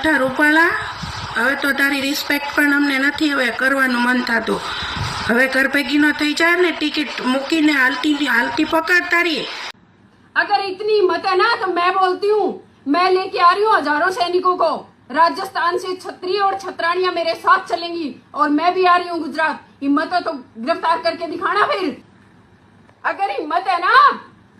બેઠા રૂપાલા હવે તો તારી રિસ્પેક્ટ પણ અમને નથી હવે કરવાનું મન થતું હવે ઘર ભેગી ન થઈ જાય ને ટિકિટ મૂકીને હાલતી હાલતી પકડ તારી अगर इतनी हिम्मत है ना तो मैं बोलती हूँ मैं लेके आ रही हूँ हजारों सैनिकों को राजस्थान से छत्री और छतरानियां मेरे साथ चलेंगी और मैं भी आ रही हूँ गुजरात हिम्मत है तो गिरफ्तार करके दिखाना फिर अगर हिम्मत है ना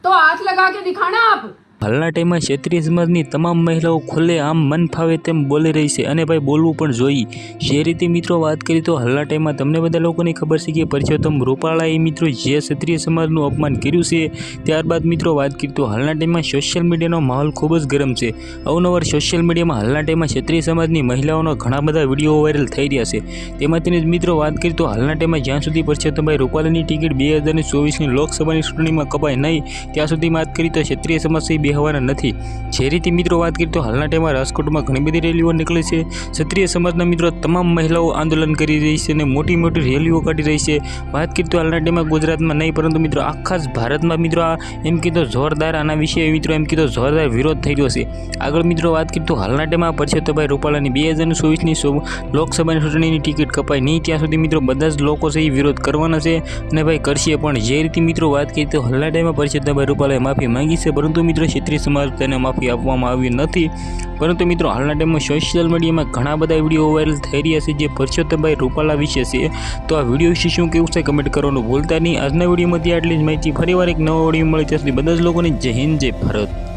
तो हाथ लगा के दिखाना आप હાલના ટાઈમમાં ક્ષેત્રીય સમાજની તમામ મહિલાઓ ખુલ્લે આમ મન ફાવે તેમ બોલી રહી છે અને ભાઈ બોલવું પણ જોઈએ. જે રીતે મિત્રો વાત કરી તો હાલના ટાઈમમાં તમને બધા લોકોને ખબર છે કે પરસોત્તમ રૂપાળાએ મિત્રો જે ક્ષત્રિય સમાજનું અપમાન કર્યું છે, ત્યારબાદ મિત્રો વાત કરી તો હાલના ટાઈમમાં સોશિયલ મીડિયાનો માહોલ ખૂબ જ ગરમ છે. અવનવર સોશિયલ મીડિયામાં હાલના ટાઈમમાં ક્ષત્રિય સમાજની મહિલાઓના ઘણા બધા વીડિયો વાયરલ થઈ રહ્યા છે. તેમાંથી મિત્રો વાત કરી તો હાલના ટાઈમમાં જ્યાં સુધી પરસોત્તમભાઈ રૂપાલાની ટિકિટ બે હજારની ચોવીસની લોકસભાની ચૂંટણીમાં કપાય નહીં, ત્યાં સુધી વાત કરી તો ક્ષત્રિય સમાજ સહી હોવાના નથી. જે રીતે મિત્રો વાત કરી તો હાલના ટાઈમમાં રાજકોટમાં ઘણી બધી રેલીઓ નીકળે છે. ક્ષત્રિય સમાજના મિત્રો તમામ મહિલાઓ આંદોલન કરી રહી છે અને મોટી મોટી રેલીઓ કાઢી રહી છે. વાત કરી તો હાલના ટાઈમમાં ગુજરાતમાં નહીં, પરંતુ મિત્રો આખા જ ભારતમાં મિત્રો આ એમ કીધો જોરદાર આના વિશે મિત્રો એમ કીધો જોરદાર વિરોધ થઈ રહ્યો છે. આગળ મિત્રો વાત કરી તો હાલના ટાઈમમાં પરસોત્તમભાઈ રૂપાલાની બે હજાર ચોવીસની લોકસભાની ચૂંટણીની ટિકિટ કપાય નહીં. ત્યાં સુધી મિત્રો બધા જ લોકો છે એ વિરોધ કરવાના છે અને ભાઈ કરશે પણ. જે રીતે મિત્રો વાત કરી તો હાલના ટાઈમમાં પરસોત્તમભાઈ રૂપાલાએ માફી માંગી છે. પરંતુ મિત્રો ક્ષત્રિય સમાજ તેને માફી આપવામાં આવી નથી. પરંતુ મિત્રો, હાલના ટાઈમમાં સોશિયલ મીડિયામાં ઘણા બધા વીડિયો વાયરલ થઈ રહ્યા છે, જે પરસોત્તમભાઈ રૂપાલા વિશે છે. તો આ વીડિયો વિશે શું કેવું છે કમેન્ટ કરવાનું ભૂલતા નહીં. આજના વિડીયોમાંથી આટલી જ માહિતી ફરીવાર એક નવો વીડિયો મળે. ત્યાં સુધી બધા જ લોકોને જય હિન્દ, જય ભારત.